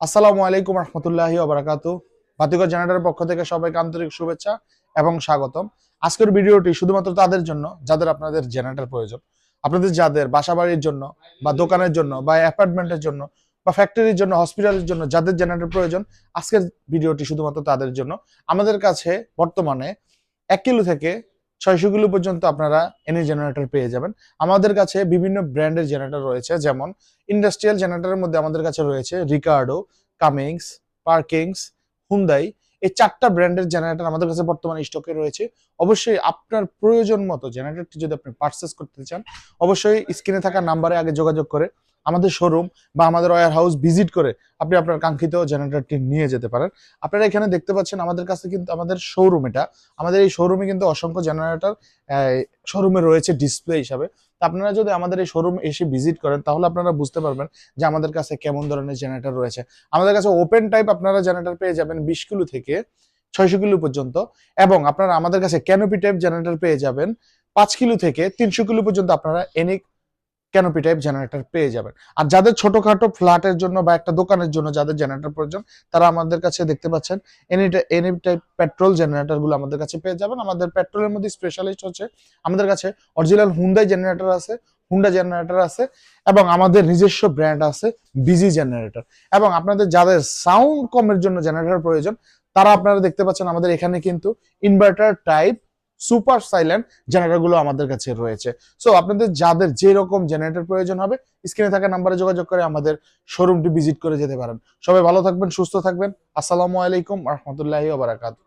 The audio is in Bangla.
আসসালামু আলাইকুম রহমতুল্লাহি ওবরাকাত বাতিকর জেনারেটরের পক্ষ থেকে সবাইকে আন্তরিক শুভেচ্ছা এবং স্বাগতম। আজকের ভিডিওটি শুধুমাত্র তাদের জন্য, যাদের আপনাদের জেনারেটর প্রয়োজন। আপনাদের যাদের বাসা বাড়ির জন্য বা দোকানের জন্য বা অ্যাপার্টমেন্টের জন্য বা ফ্যাক্টরির জন্য, হসপিটালের জন্য যাদের জেনারেটর প্রয়োজন, আজকের ভিডিওটি শুধুমাত্র তাদের জন্য। আমাদের কাছে বর্তমানে এক কিলো থেকে ছয়শো কিলো পর্যন্ত আপনারা এনি জেনারেটর পেয়ে যাবেন। আমাদের কাছে বিভিন্ন ব্র্যান্ডের জেনারেটর রয়েছে, যেমন ইন্ডাস্ট্রিয়াল জেনারেটরের মধ্যে আমাদের কাছে রয়েছে রিকার্ডো কামিংস পার্কিংস হুন্দাই এই চারটা ব্র্যান্ডের জেনারেটর আমাদের কাছে বর্তমানে স্টকে রয়েছে। অবশ্যই আপনার প্রয়োজন মতো জেনারেটরটি যদি আপনি পারচেস করতে চান, অবশ্যই স্ক্রিনে থাকা নাম্বারে আগে যোগাযোগ করে আমাদের শোরুম বা আমাদের ওয়ার হাউস ভিজিট করে আপনি আপনার কাঙ্ক্ষিত জেনারেটরটি নিয়ে যেতে পারেন। আপনারা এখানে দেখতে পাচ্ছেন আমাদের কাছে কিন্তু, আমাদের শোরুম এটা, আমাদের এই শোরুমে কিন্তু অসংখ্য জেনারেটর শোরুমে রয়েছে ডিসপ্লে হিসাবে। তো আপনারা যদি আমাদের এই শোরুম এসে ভিজিট করেন, তাহলে আপনারা বুঝতে পারবেন যে আমাদের কাছে কেমন ধরনের জেনারেটর রয়েছে। আমাদের কাছে ওপেন টাইপ আপনারা জেনারেটর পেয়ে যাবেন বিশ কিলো থেকে ছয়শো কিলো পর্যন্ত এবং আপনারা আমাদের কাছে ক্যানোপি টাইপ জেনারেটর পেয়ে যাবেন পাঁচ কিলো থেকে তিনশো কিলো পর্যন্ত আপনারা এনি ক্যানোপি টাইপ জেনারেটর পেয়ে যাবেন? আর যাদের ছোটখাটো ফ্ল্যাটের জন্য বা একটা দোকানের জন্য যাদের জেনারেটর প্রয়োজন, তারা আমাদের কাছে দেখতে পাচ্ছেন এনি এনি টাইপ পেট্রোল জেনারেটরগুলো আমাদের কাছে পেয়ে যাবেন। আমাদের পেট্রোলের মধ্যে স্পেশালিস্ট হচ্ছে, আমাদের কাছে অরিজিনাল হুন্ডাই জেনারেটর আছে হুন্ডা জেনারেটর আছে, এবং আমাদের নিজস্ব ব্র্যান্ড আছে বিজি জেনারেটর এবং আপনাদের যাদের সাউন্ড কমের জন্য জেনারেটর প্রয়োজন, তারা আপনারা দেখতে পাচ্ছেন আমাদের এখানে কিন্তু ইনভার্টার টাইপ সুপার সাইলেন্ট জেনারেটরগুলো আমাদের কাছে রয়েছে। সো আপনাদের যাদের যে রকম জেনারেটর প্রয়োজন হবে, স্ক্রিনে থাকা নাম্বারে যোগাযোগ করে আমাদের শোরুমটি ভিজিট করে যেতে পারেন। সবাই ভালো থাকবেন, সুস্থ থাকবেন। আসসালামু আলাইকুম, রহমতুল্লাহি ওবারাকাতু